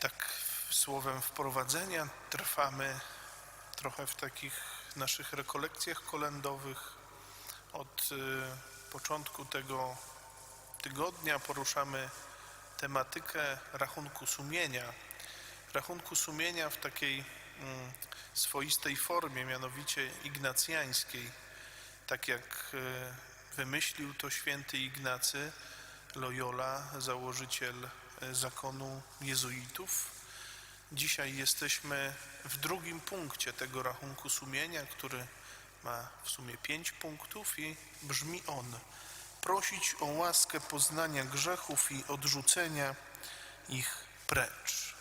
Tak słowem wprowadzenia trwamy trochę w takich naszych rekolekcjach kolędowych. Od y, początku tego tygodnia poruszamy tematykę rachunku sumienia. Rachunku sumienia w takiej mm, swoistej formie, mianowicie ignacjańskiej. Tak jak y, wymyślił to święty Ignacy Loyola, założyciel zakonu jezuitów. Dzisiaj jesteśmy w drugim punkcie tego rachunku sumienia, który ma w sumie pięć punktów i brzmi on: prosić o łaskę poznania grzechów i odrzucenia ich precz.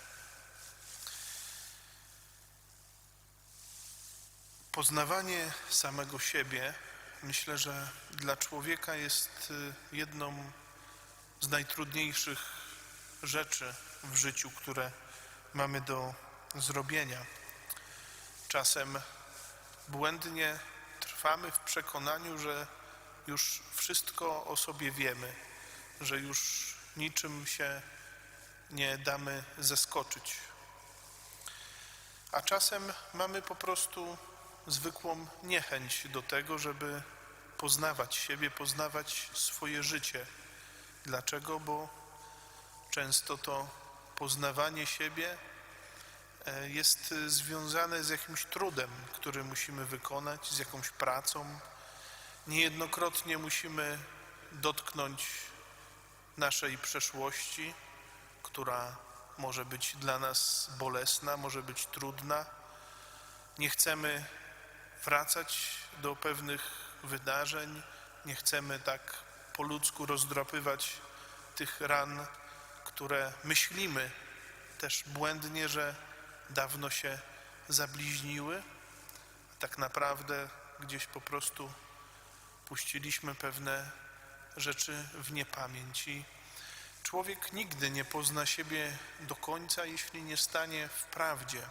Poznawanie samego siebie myślę, że dla człowieka jest y, jedną z najtrudniejszych rzeczy w życiu, które mamy do zrobienia. Czasem błędnie trwamy w przekonaniu, że już wszystko o sobie wiemy, że już niczym się nie damy zaskoczyć. A czasem mamy po prostu zwykłą niechęć do tego, żeby poznawać siebie, poznawać swoje życie. Dlaczego? Bo często to poznawanie siebie e, jest e, związane z jakimś trudem, który musimy wykonać, z jakąś pracą. Niejednokrotnie musimy dotknąć naszej przeszłości, która może być dla nas bolesna, może być trudna. Nie chcemy wracać do pewnych wydarzeń, nie chcemy tak po ludzku rozdrapywać tych ran, które myślimy też błędnie, że dawno się zabliźniły, tak naprawdę gdzieś po prostu puściliśmy pewne rzeczy w niepamięć. I człowiek nigdy nie pozna siebie do końca, jeśli nie stanie w prawdzie e,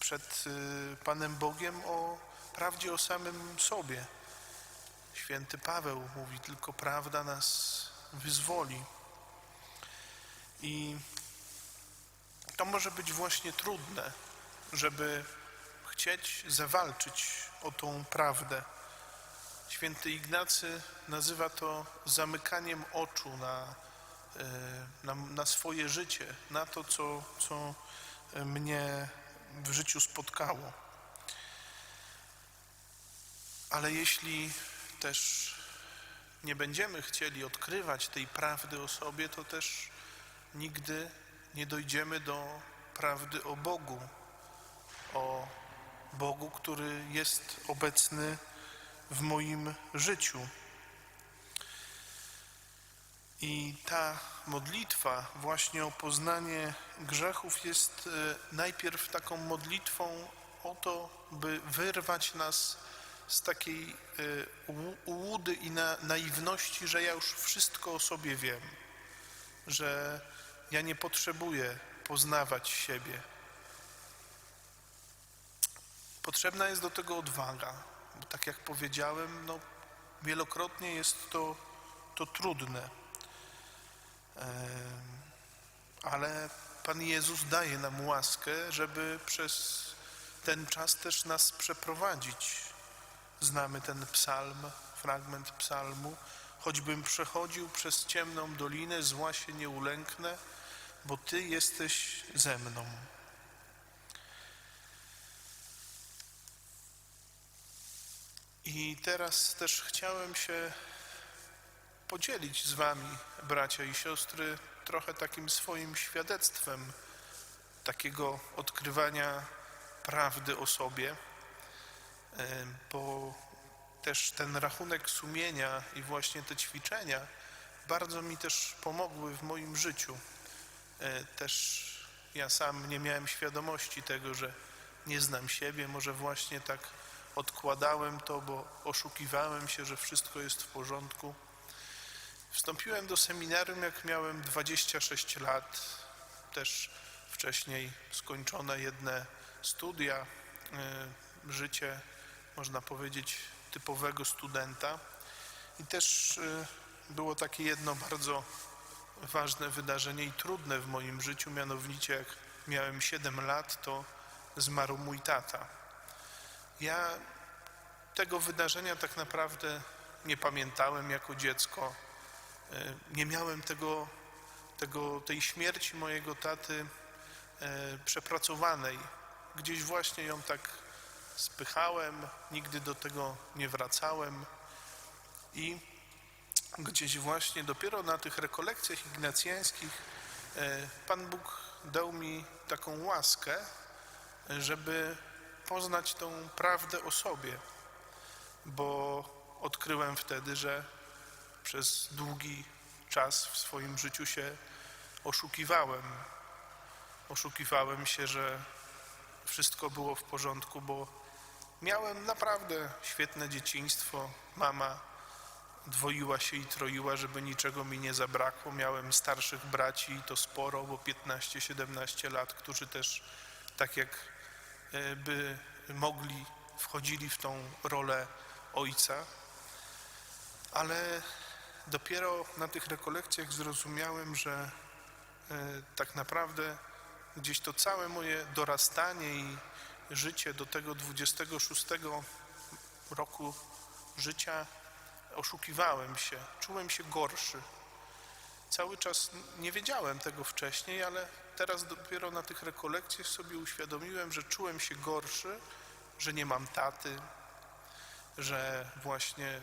przed e, Panem Bogiem o prawdzie o samym sobie. Święty Paweł mówi, tylko prawda nas wyzwoli. I to może być właśnie trudne, żeby chcieć zawalczyć o tą prawdę. Święty Ignacy nazywa to zamykaniem oczu na, e, na, na swoje życie, na to, co, co mnie w życiu spotkało. Ale jeśli też nie będziemy chcieli odkrywać tej prawdy o sobie, to też nigdy nie dojdziemy do prawdy o Bogu, o Bogu, który jest obecny w moim życiu. I ta modlitwa właśnie o poznanie grzechów jest e, najpierw taką modlitwą o to, by wyrwać nas z takiej e, ułudy i na, naiwności, że ja już wszystko o sobie wiem, że ja nie potrzebuję poznawać siebie. Potrzebna jest do tego odwaga, bo tak jak powiedziałem, no, wielokrotnie jest to, to trudne. Ale Pan Jezus daje nam łaskę, żeby przez ten czas też nas przeprowadzić. Znamy ten psalm, fragment psalmu. Choćbym przechodził przez ciemną dolinę, zła się nie ulęknę, bo Ty jesteś ze mną. I teraz też chciałem się podzielić z Wami, bracia i siostry, trochę takim swoim świadectwem takiego odkrywania prawdy o sobie, bo też ten rachunek sumienia i właśnie te ćwiczenia bardzo mi też pomogły w moim życiu. E, też ja sam nie miałem świadomości tego, że nie znam siebie, może właśnie tak odkładałem to, bo oszukiwałem się, że wszystko jest w porządku. Wstąpiłem do seminarium, jak miałem 26 lat, też wcześniej skończone jedne studia, e, życie, można powiedzieć, typowego studenta. I też e, było takie jedno bardzo ważne wydarzenie i trudne w moim życiu, mianowicie jak miałem 7 lat, to zmarł mój tata. Ja tego wydarzenia tak naprawdę nie pamiętałem jako dziecko. E, Nie miałem tego, tego, tej śmierci mojego taty e, przepracowanej. Gdzieś właśnie ją tak spychałem, nigdy do tego nie wracałem i gdzieś właśnie dopiero na tych rekolekcjach ignacjańskich e, Pan Bóg dał mi taką łaskę, żeby poznać tą prawdę o sobie, bo odkryłem wtedy, że przez długi czas w swoim życiu się oszukiwałem. Oszukiwałem się, że wszystko było w porządku, bo miałem naprawdę świetne dzieciństwo. Mama dwoiła się i troiła, żeby niczego mi nie zabrakło. Miałem starszych braci i to sporo, bo 15-17 lat, którzy też tak jak e, by mogli, wchodzili w tą rolę ojca. Ale dopiero na tych rekolekcjach zrozumiałem, że e, tak naprawdę gdzieś to całe moje dorastanie i życie do tego 26 roku życia oszukiwałem się, czułem się gorszy. Cały czas nie wiedziałem tego wcześniej, ale teraz dopiero na tych rekolekcjach sobie uświadomiłem, że czułem się gorszy, że nie mam taty, że właśnie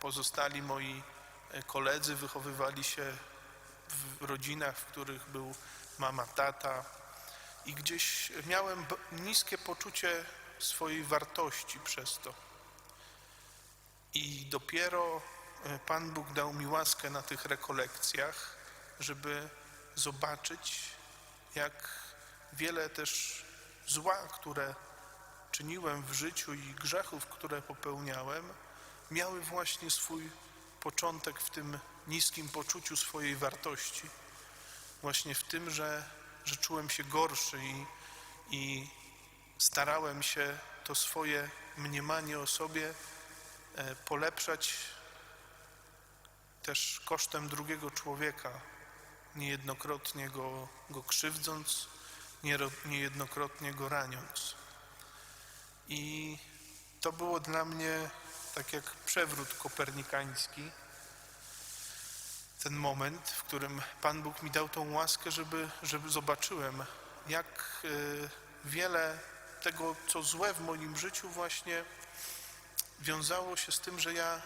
pozostali moi e, koledzy wychowywali się w rodzinach, w których był mama, tata i gdzieś miałem niskie poczucie swojej wartości przez to. I dopiero e, Pan Bóg dał mi łaskę na tych rekolekcjach, żeby zobaczyć, jak wiele też zła, które czyniłem w życiu i grzechów, które popełniałem, miały właśnie swój początek w tym niskim poczuciu swojej wartości. Właśnie w tym, że, że czułem się gorszy i, i starałem się to swoje mniemanie o sobie e, polepszać też kosztem drugiego człowieka, niejednokrotnie go, go krzywdząc, niejednokrotnie go raniąc. I to było dla mnie tak jak przewrót kopernikański. Ten moment, w którym Pan Bóg mi dał tą łaskę, żeby, żeby zobaczyłem, jak e, wiele tego, co złe w moim życiu, właśnie wiązało się z tym, że ja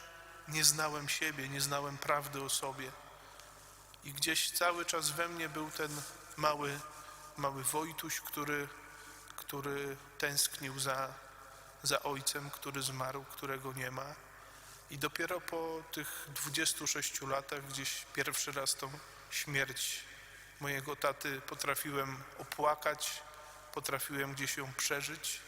nie znałem siebie, nie znałem prawdy o sobie. I gdzieś cały czas we mnie był ten mały, mały Wojtuś, który, który tęsknił za, za ojcem, który zmarł, którego nie ma. I dopiero po tych 26 latach gdzieś pierwszy raz tą śmierć mojego taty potrafiłem opłakać, potrafiłem gdzieś ją przeżyć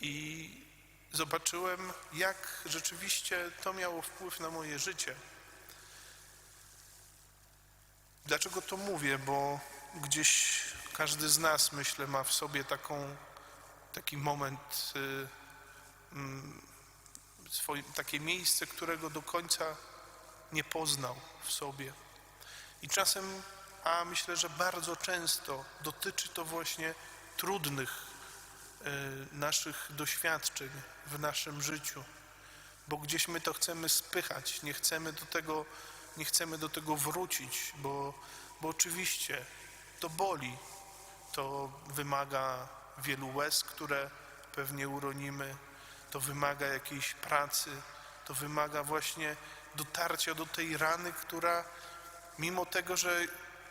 i zobaczyłem, jak rzeczywiście to miało wpływ na moje życie. Dlaczego to mówię? Bo gdzieś każdy z nas, myślę, ma w sobie taką, taki moment, y, mm, swoim, takie miejsce, którego do końca nie poznał w sobie. I czasem, a myślę, że bardzo często dotyczy to właśnie trudnych y, naszych doświadczeń w naszym życiu, bo gdzieś my to chcemy spychać, nie chcemy do tego, nie chcemy do tego wrócić, bo, bo oczywiście to boli, to wymaga wielu łez, które pewnie uronimy, to wymaga jakiejś pracy, to wymaga właśnie dotarcia do tej rany, która mimo tego, że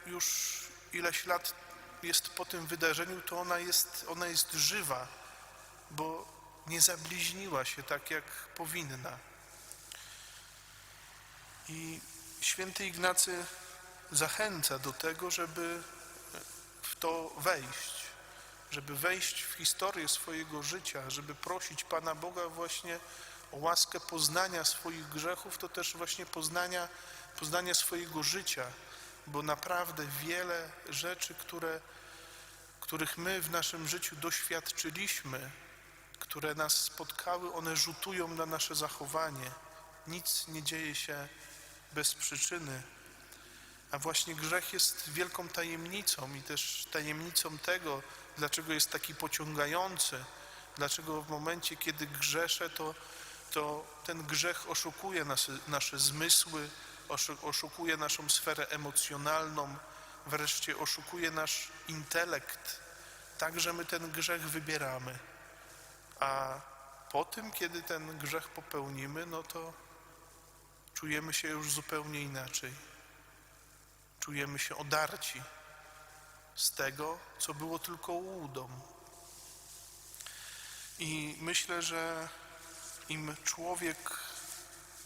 już ileś lat jest po tym wydarzeniu, to ona jest, ona jest żywa, bo nie zabliźniła się tak, jak powinna. I święty Ignacy zachęca do tego, żeby w to wejść, żeby wejść w historię swojego życia, żeby prosić Pana Boga właśnie o łaskę poznania swoich grzechów, to też właśnie poznania, poznania swojego życia, bo naprawdę wiele rzeczy, które, których my w naszym życiu doświadczyliśmy, które nas spotkały, one rzutują na nasze zachowanie. Nic nie dzieje się bez przyczyny. A właśnie grzech jest wielką tajemnicą i też tajemnicą tego, dlaczego jest taki pociągający, dlaczego w momencie, kiedy grzeszę, to, to ten grzech oszukuje nasze, nasze zmysły, oszu- oszukuje naszą sferę emocjonalną, wreszcie oszukuje nasz intelekt, tak, że my ten grzech wybieramy. A po tym, kiedy ten grzech popełnimy, no to czujemy się już zupełnie inaczej. Czujemy się odarci z tego, co było tylko ułudą. I myślę, że im człowiek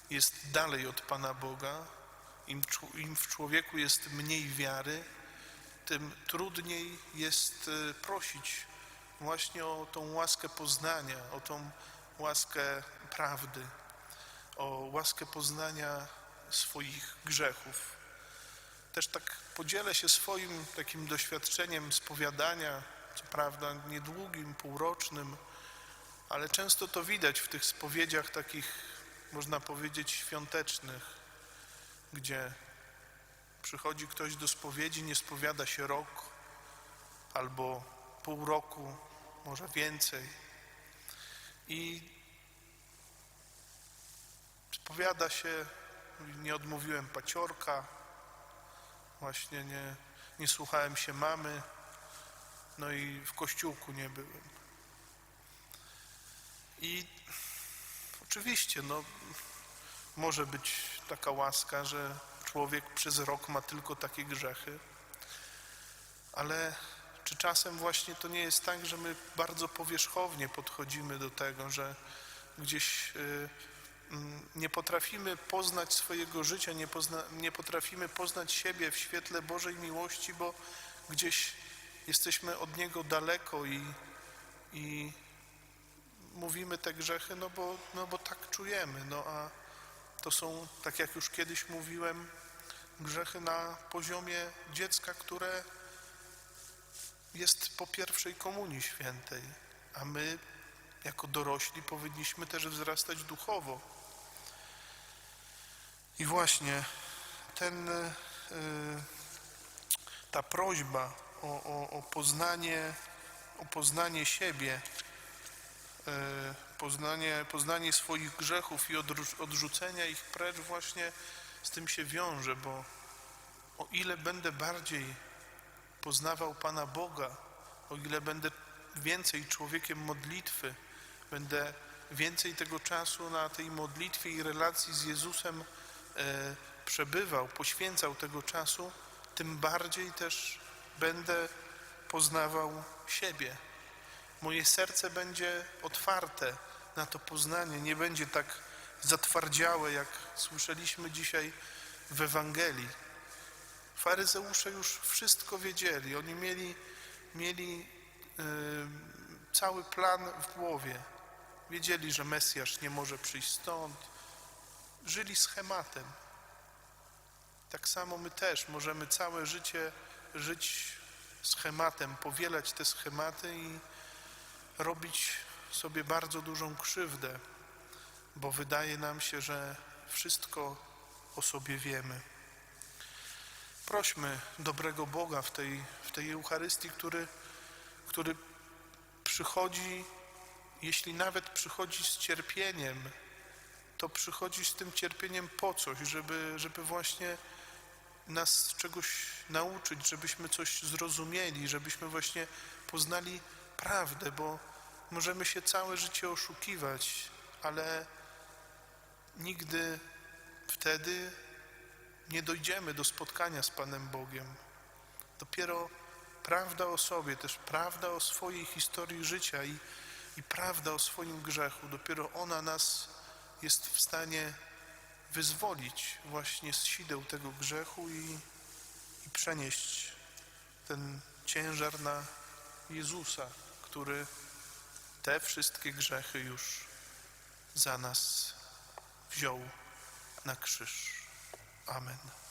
jest dalej od Pana Boga, im, im w człowieku jest mniej wiary, tym trudniej jest e, prosić właśnie o tą łaskę poznania, o tą łaskę prawdy, o łaskę poznania swoich grzechów. Też tak podzielę się swoim takim doświadczeniem spowiadania, co prawda niedługim, półrocznym, ale często to widać w tych spowiedziach takich, można powiedzieć, świątecznych, gdzie przychodzi ktoś do spowiedzi, nie spowiada się rok albo pół roku, może więcej. I spowiada się, nie odmówiłem paciorka, właśnie nie, nie słuchałem się mamy, no i w kościółku nie byłem. I oczywiście, no, może być taka łaska, że człowiek przez rok ma tylko takie grzechy, ale czy czasem właśnie to nie jest tak, że my bardzo powierzchownie podchodzimy do tego, że gdzieś y, nie potrafimy poznać swojego życia, nie, pozna, nie potrafimy poznać siebie w świetle Bożej miłości, bo gdzieś jesteśmy od Niego daleko i, i mówimy te grzechy, no bo, no bo tak czujemy, no a to są, tak jak już kiedyś mówiłem, grzechy na poziomie dziecka, które jest po pierwszej komunii świętej, a my jako dorośli powinniśmy też wzrastać duchowo. I właśnie ten, y, ta prośba o, o, o, poznanie, o poznanie siebie, y, poznanie, poznanie swoich grzechów i odrzu- odrzucenia ich precz właśnie z tym się wiąże, bo o ile będę bardziej poznawał Pana Boga, o ile będę więcej człowiekiem modlitwy, będę więcej tego czasu na tej modlitwie i relacji z Jezusem e, przebywał, poświęcał tego czasu, tym bardziej też będę poznawał siebie. Moje serce będzie otwarte na to poznanie, nie będzie tak zatwardziałe, jak słyszeliśmy dzisiaj w Ewangelii. Faryzeusze już wszystko wiedzieli. Oni mieli, mieli y, cały plan w głowie. Wiedzieli, że Mesjasz nie może przyjść stąd. Żyli schematem. Tak samo my też możemy całe życie żyć schematem, powielać te schematy i robić sobie bardzo dużą krzywdę, bo wydaje nam się, że wszystko o sobie wiemy. Prośmy dobrego Boga w tej, w tej Eucharystii, który, który przychodzi, jeśli nawet przychodzi z cierpieniem, to przychodzi z tym cierpieniem po coś, żeby, żeby właśnie nas czegoś nauczyć, żebyśmy coś zrozumieli, żebyśmy właśnie poznali prawdę, bo możemy się całe życie oszukiwać, ale nigdy wtedy nie dojdziemy do spotkania z Panem Bogiem. Dopiero prawda o sobie, też prawda o swojej historii życia i, i prawda o swoim grzechu, dopiero ona nas jest w stanie wyzwolić właśnie z sideł tego grzechu i, i przenieść ten ciężar na Jezusa, który te wszystkie grzechy już za nas wziął na krzyż. Amen.